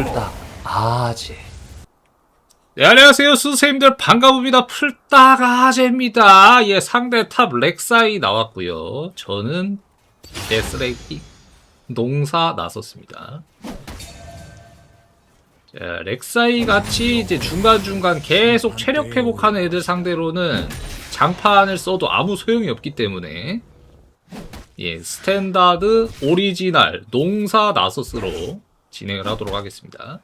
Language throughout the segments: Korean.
풀딱 아재. 네, 안녕하세요. 선생님들 반가웁니다. 풀딱 아재입니다. 예 상대 탑 렉사이 나왔고요. 저는 개쓰레기 농사 나섰습니다. 자, 렉사이 같이 이제 중간중간 계속 체력 회복하는 애들 상대로는 장판을 써도 아무 소용이 없기 때문에 예, 스탠다드 오리지널 농사 나서스로 진행을 하도록 하겠습니다.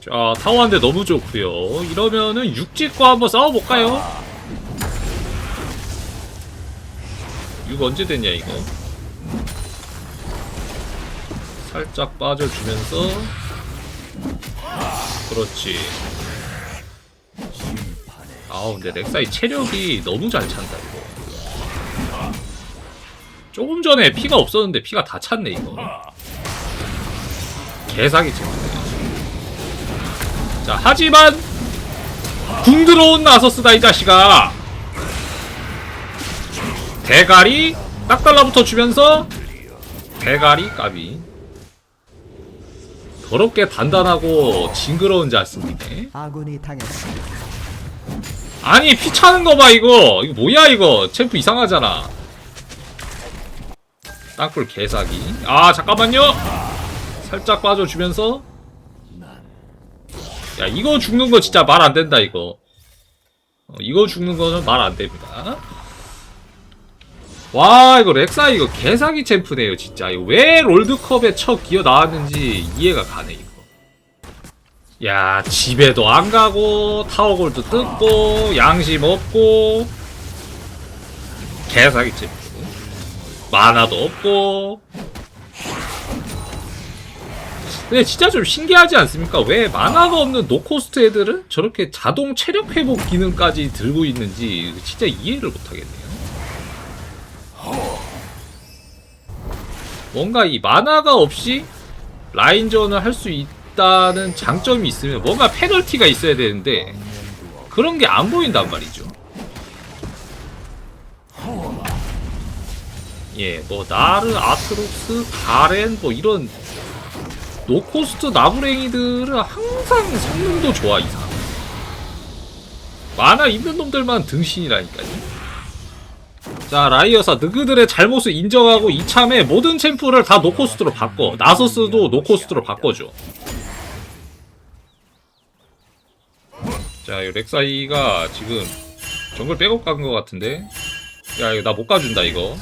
자, 타워한데 너무 좋고요. 이러면은 육지과 한번 싸워볼까요? 육 언제 됐냐 이거? 살짝 빠져주면서 그렇지. 아우 근데 렉사이 체력이 너무 잘 찬다 이거 조금 전에 피가 없었는데 피가 다 찼네 이거. 개사기 찍네 자 하지만 궁 들어온 나서스다 이 자식아. 대가리 딱 달라붙어 주면서 대가리 까비. 더럽게 단단하고 징그러운 자스이네. 아군이 당했습니다. 아니 피 차는 거 봐 이거. 이거 뭐야 이거. 챔프 이상하잖아 땅굴 개사기. 아 잠깐만요! 살짝 빠져주면서. 야 이거 죽는 거 진짜 말 안 된다 이거. 어, 이거 죽는 거는 말 안 됩니다. 와 이거 렉사 이거 개사기 챔프네요 진짜. 왜 롤드컵에 첫 기어 나왔는지 이해가 가네 이거. 야 집에도 안 가고 타워골도 뜯고 양심 없고. 개사기 챔프 만화도 없고 근데 진짜 좀 신기하지 않습니까? 왜 만화가 없는 노코스트 애들은 저렇게 자동 체력 회복 기능까지 들고 있는지 진짜 이해를 못하겠네요. 뭔가 이 만화가 없이 라인전을 할 수 있다는 장점이 있으면 뭔가 페널티가 있어야 되는데 그런 게 안 보인단 말이죠. 예, 뭐 나르, 아트록스, 가렌 뭐 이런 노코스트 나부랭이들은 항상 성능도 좋아 이상. 만화 있는 놈들만 등신이라니까요. 자 라이어사 너그들의 잘못을 인정하고 이참에 모든 챔프를 다 노코스트로 바꿔 나서스도 노코스트로 바꿔줘 자 이 렉사이가 지금 정글 백업 간 것 같은데 야 이거 나 못 가준다 이거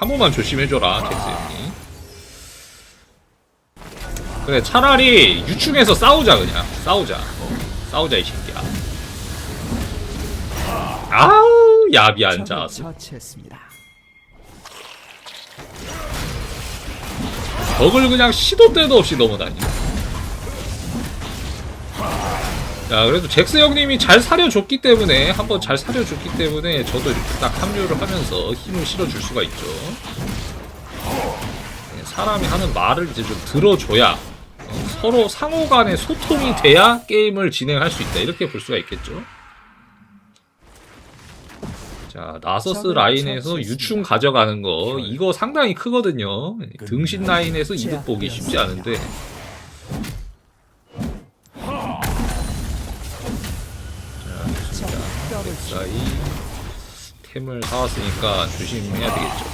한 번만 조심해줘라 형님 그래 차라리 유충에서 싸우자 그냥. 싸우자. 싸우자 이 새끼야. 아우 적을 자스 처치했습니다. 벽을 그냥 시도 때도 없이 넘어다니 자 그래도 잭스 형님이 잘 사려줬기 때문에 한번 잘 사려줬기 때문에 저도 이렇게 딱 합류를 하면서 힘을 실어줄 수가 있죠. 네, 사람이 하는 말을 이제 좀 들어줘야 어, 서로 상호 간의 소통이 돼야 게임을 진행할 수 있다. 이렇게 볼 수가 있겠죠. 자 나서스 라인에서 유충 가져가는 거 이거 상당히 크거든요. 등신 라인에서 이득 보기 쉽지 않은데 뼈를 사이 템을 사왔으니까 조심해야 되겠죠.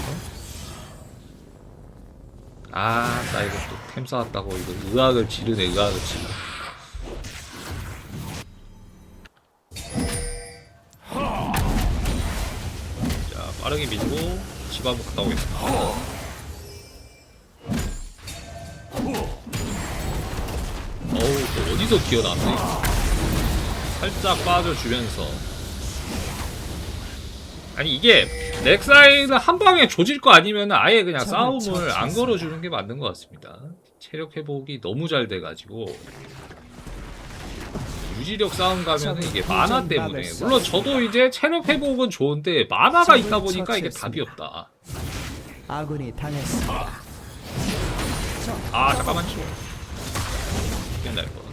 아 나 이거 또 템 사왔다고 이거 의학을 지르네 의학을 지르 자 빠르게 밀고 집 한번 갔다 오겠습니다. 어우 또 어디서 기어나왔네. 살짝 빠져주면서 아니 이게 넥사이는 한 방에 조질 거 아니면 아예 그냥 싸움을 저- 안 걸어주는 게 맞는 것 같습니다. 체력 회복이 너무 잘 돼가지고 유지력 싸움 가면은 이게 만화 때문에 물론 저도 이제 체력 회복은 좋은데 만화가 있다 보니까 이게 답이 없다. 아군이 당했습니다. 아 잠깐만요. 끝날 거.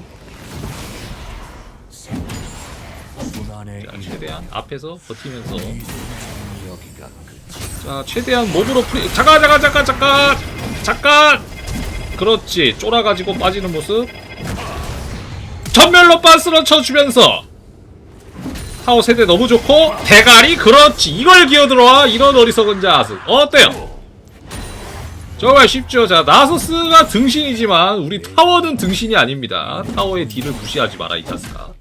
자, 최대한 앞에서 버티면서. 자 최대한 몸으로 프리 잠깐 잠깐 잠깐 잠깐! 잠깐! 그렇지. 쫄아가지고 빠지는 모습. 전멸로 빤스러 쳐주면서. 타워 세대 너무 좋고 대가리 그렇지. 이걸 기어들어와. 이런 어리석은 자식 어때요? 정말 쉽죠. 자 나소스가 등신이지만 우리 타워는 등신이 아닙니다. 타워의 딜을 무시하지 마라 이 자식아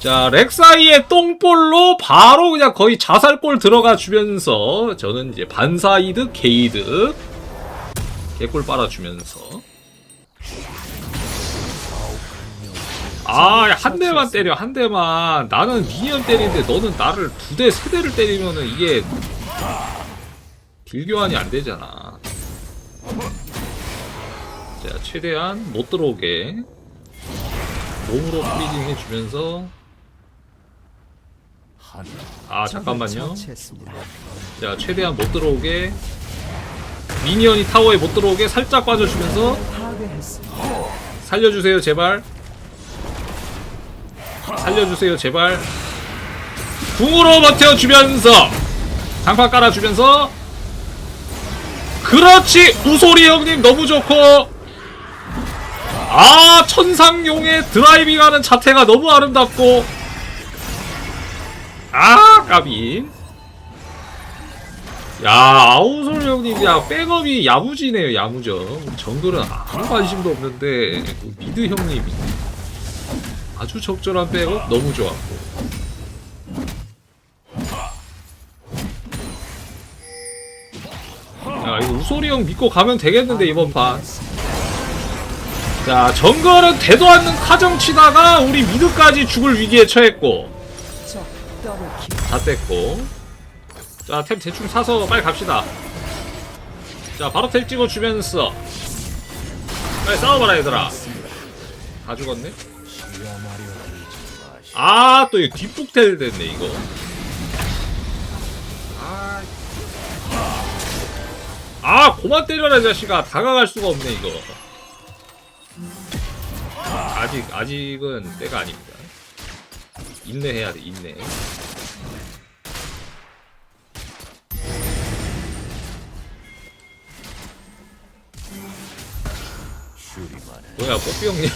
자 렉사이의 똥볼로 바로 그냥 거의 자살골 들어가 주면서 저는 이제 반사이드 게이드 개골 빨아주면서. 아 한 대만 때려 한 대만. 나는 미니언 때리는데 너는 나를 두 대 세 대를 때리면은 이게 딜 교환이 안 되잖아. 자 최대한 못 들어오게 몸으로 프리징 해주면서 아 잠깐만요. 처치했습니다. 자 최대한 못 들어오게. 미니언이 타워에 못 들어오게 살짝 빠져주면서. 살려주세요 제발. 살려주세요 제발. 궁으로 버텨주면서 장판 깔아주면서. 그렇지 우소리 형님 너무 좋고. 아 천상용의 드라이빙하는 자태가 너무 아름답고 아 까비. 야 아우솔 형님 야 백업이 야무지네요 야무져. 정글은 아무 관심도 없는데 그 미드 형님이 아주 적절한 백업 너무 좋았고. 야 이거 우소리 형 믿고 가면 되겠는데 이번 판. 자, 정글은 되도 않는 카정 치다가 우리 미드까지 죽을 위기에 처했고. 다 뗐고. 자, 템 대충 사서 빨리 갑시다. 자, 바로 템 찍어주면서. 빨리 싸워봐라 얘들아. 다 죽었네? 아, 또 이거 뒷북텔 됐네 이거. 아, 아 고만 때려라 이 자식아. 다가갈 수가 없네 이거. 아직 아직은 때가 아닙니다. 인내해야 돼 인내. 뭐야 뽀삐 형님?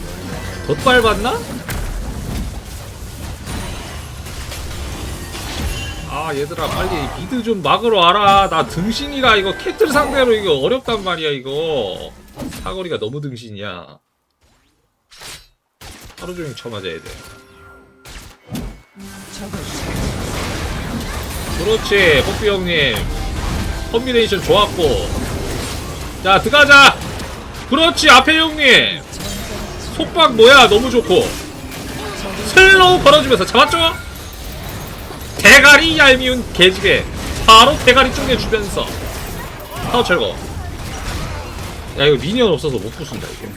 덧발 받나? 아 얘들아 빨리 미드 좀 막으러 와라. 나 등신이라 이거 캐틀 상대로 이거 어렵단 말이야 이거. 사거리가 너무 등신이야. 하루 종일 쳐맞아야 돼 그렇지 뽀삐 형님. 컴비네이션 좋았고. 자 들어가자. 그렇지 앞에 형님. 속박 뭐야? 너무 좋고. 슬로우 걸어주면서 잡았죠? 대가리 얄미운 개지게 바로 대가리 쪼개주면서 타워 철거. 야 이거 미니언 없어서 못 부순다 이거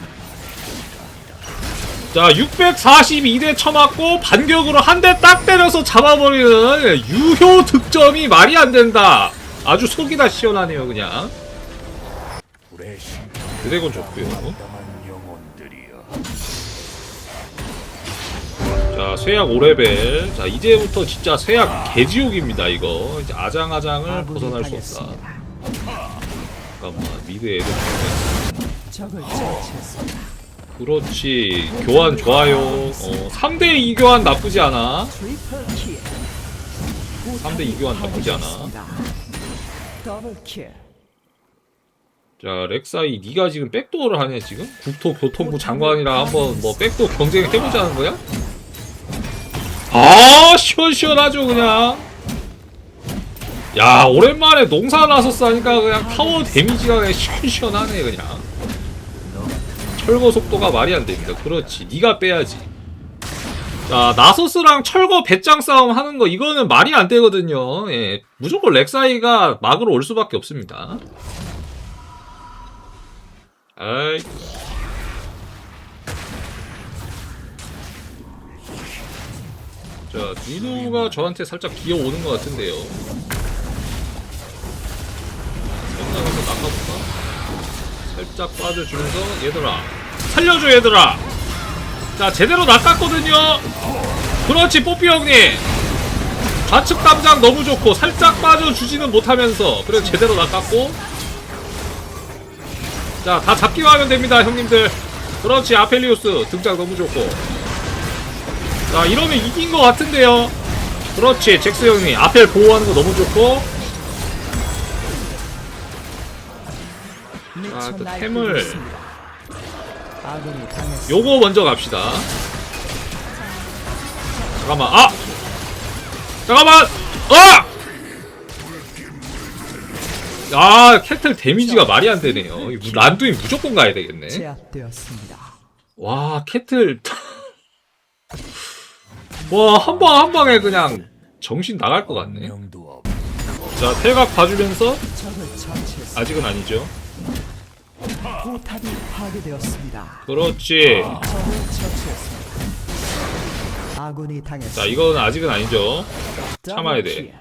자 642대 쳐맞고 반격으로 한 대 딱 때려서 잡아버리는 유효 득점이 말이 안 된다. 아주 속이 다 시원하네요 그냥. 드래곤 좋고요 자 쇠약 5레벨. 자 이제부터 진짜 쇠약 개지옥입니다 이거. 이제 아장아장을 벗어날 수 없다. 잠깐만 미드 애들 적을 처치했습니다. 그렇지 교환 좋아요 어, 3대 2 교환 나쁘지 않아 트리플 킬. 3대 2 교환 나쁘지 않아. 자 렉사이 네가 지금 백도어를 하냐 지금? 국토교통부 장관이랑 한번 뭐 백도어 경쟁 해보자는 거야? 아 시원시원하죠 그냥 야 오랜만에 농사 나섰어 하니까 그냥 타워 데미지가 그냥 시원시원하네 그냥 철거 속도가 말이 안 됩니다 그렇지 네가 빼야지 자 나소스랑 철거 배짱 싸움 하는 거 이거는 말이 안 되거든요 예 무조건 렉사이가 막으로 올 수밖에 없습니다 아이. 자, 누누가 저한테 살짝 기어오는 것 같은데요. 생각해서 나가볼까? 살짝 빠져주면서 얘들아 살려줘 얘들아. 자 제대로 낚았거든요. 그렇지 뽀삐 형님. 좌측 담장 너무 좋고 살짝 빠져주지는 못하면서 그래 제대로 낚았고. 자 다 잡기만 하면 됩니다 형님들. 그렇지 아펠리우스 등장 너무 좋고. 자 이러면 이긴 것 같은데요. 그렇지 잭스 형님. 아펠 보호하는 거 너무 좋고 또 날뛰고 템을-. 요거 먼저 갑시다. 잠깐만 아! 잠깐만! 아! 아 캐틀 데미지가 말이 안 되네요. 이 란두인 무조건 가야 되겠네. 제압되었습니다. 와 캐틀. 와 한 방 한 방에 그냥 정신 나갈 것 같네. 자 태각 봐주면서. 아직은 아니죠 포탑이 파괴되었습니다. 그렇지 적을 처치했습니다. 아군이 당했습니다. 자 이건 아직은 아니죠 참아야 돼.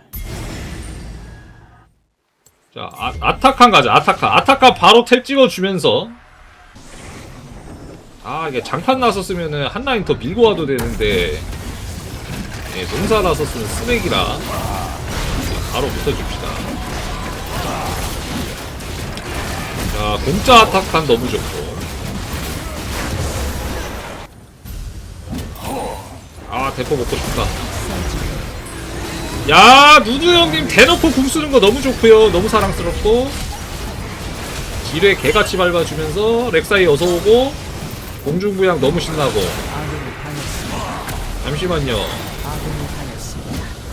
자, 아, 아타칸 가자, 아타칸. 아타칸 바로 탭 찍어주면서. 아, 이게 장판 나섰으면은 한 라인 더 밀고 와도 되는데. 예, 농사 나섰으면 쓰레기라. 예, 바로 붙어줍시다. 자, 공짜 아타칸 너무 좋고. 아, 대포 먹고 싶다. 야 누누 형님 대놓고 궁 쓰는 거 너무 좋고요 너무 사랑스럽고 지뢰 개같이 밟아주면서 렉사이 어서오고 공중부양 너무 신나고. 잠시만요.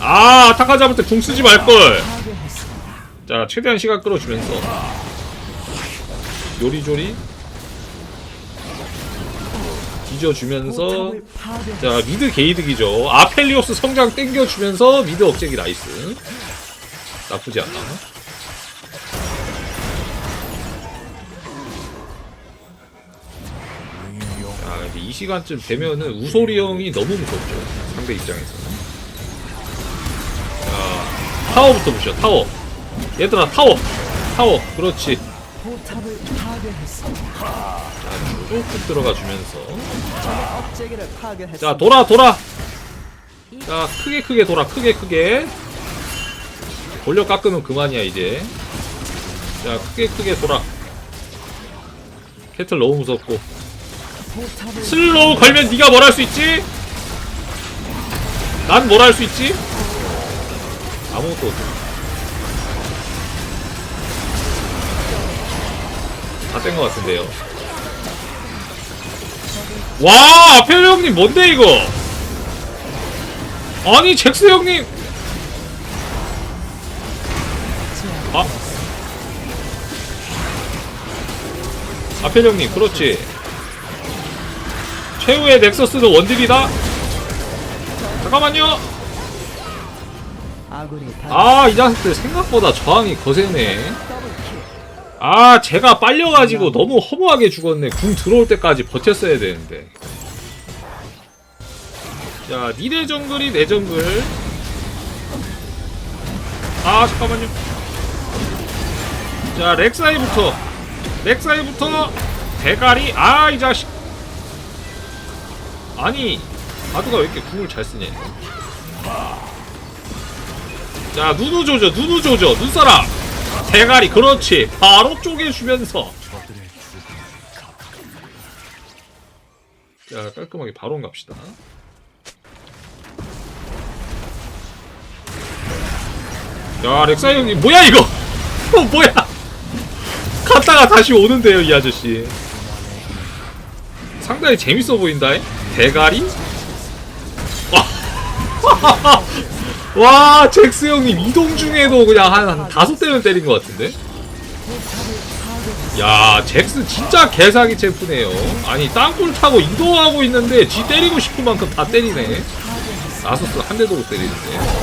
아때궁 쓰지 말걸. 자 최대한 시간 끌어주면서 요리조리 뒤져주면서. 자 미드 게이득이죠. 아펠리오스 성장 땡겨주면서 미드 억제기 나이스. 나쁘지 않나 자 근데 이 시간쯤 되면은 우소리 형이 너무 무섭죠 상대 입장에서는 자 타워부터 보시죠. 타워. 얘들아 타워. 타워. 그렇지 포탑을 파괴했습니다. 자 쭉쭉 들어가 주면서 적의 업체계를 파괴했습니다. 자 돌아 돌아 자 크게 크게 돌아 크게 크게 돌려 깎으면 그만이야 이제 자 크게 크게 돌아 캐틀 너무 무섭고 포탑을 슬로우 걸면 네가 뭘 할 수 있지? 난 뭘 할 수 있지? 아무것도 없어 다뗀 것 같은데요. 와 아펠 형님 뭔데 이거? 아니 잭스 형님! 아. 아펠 형님 그렇지. 최후의 넥서스는 원딜이다? 잠깐만요. 아 이 자식들 생각보다 저항이 거세네. 아 제가 빨려가지고 너무 허무하게 죽었네. 궁 들어올 때까지 버텼어야 되는데. 자 니네 정글이 내 정글. 아 잠깐만요. 자 렉사이부터. 렉사이부터 대가리. 아 이 자식. 아니 아두가 왜 이렇게 궁을 잘 쓰냐 자 누누 조져 누누 조져 눈사람 대가리 그렇지. 바로 쪼개주면서. 자 깔끔하게 바로 갑시다. 야 렉사이 형님 뭐야 이거? 어 뭐야? 갔다가 다시 오는데요 이 아저씨. 상당히 재밌어 보인다 대가리? 와, 와 잭스 형님 이동 중에도 그냥 한, 한 다섯 대는 때린 것 같은데? 야 잭스 진짜 개사기 챔프네요. 아니 땅굴 타고 이동하고 있는데 지 때리고 싶은 만큼 다 때리네. 나소스 한 대도 못 때리는데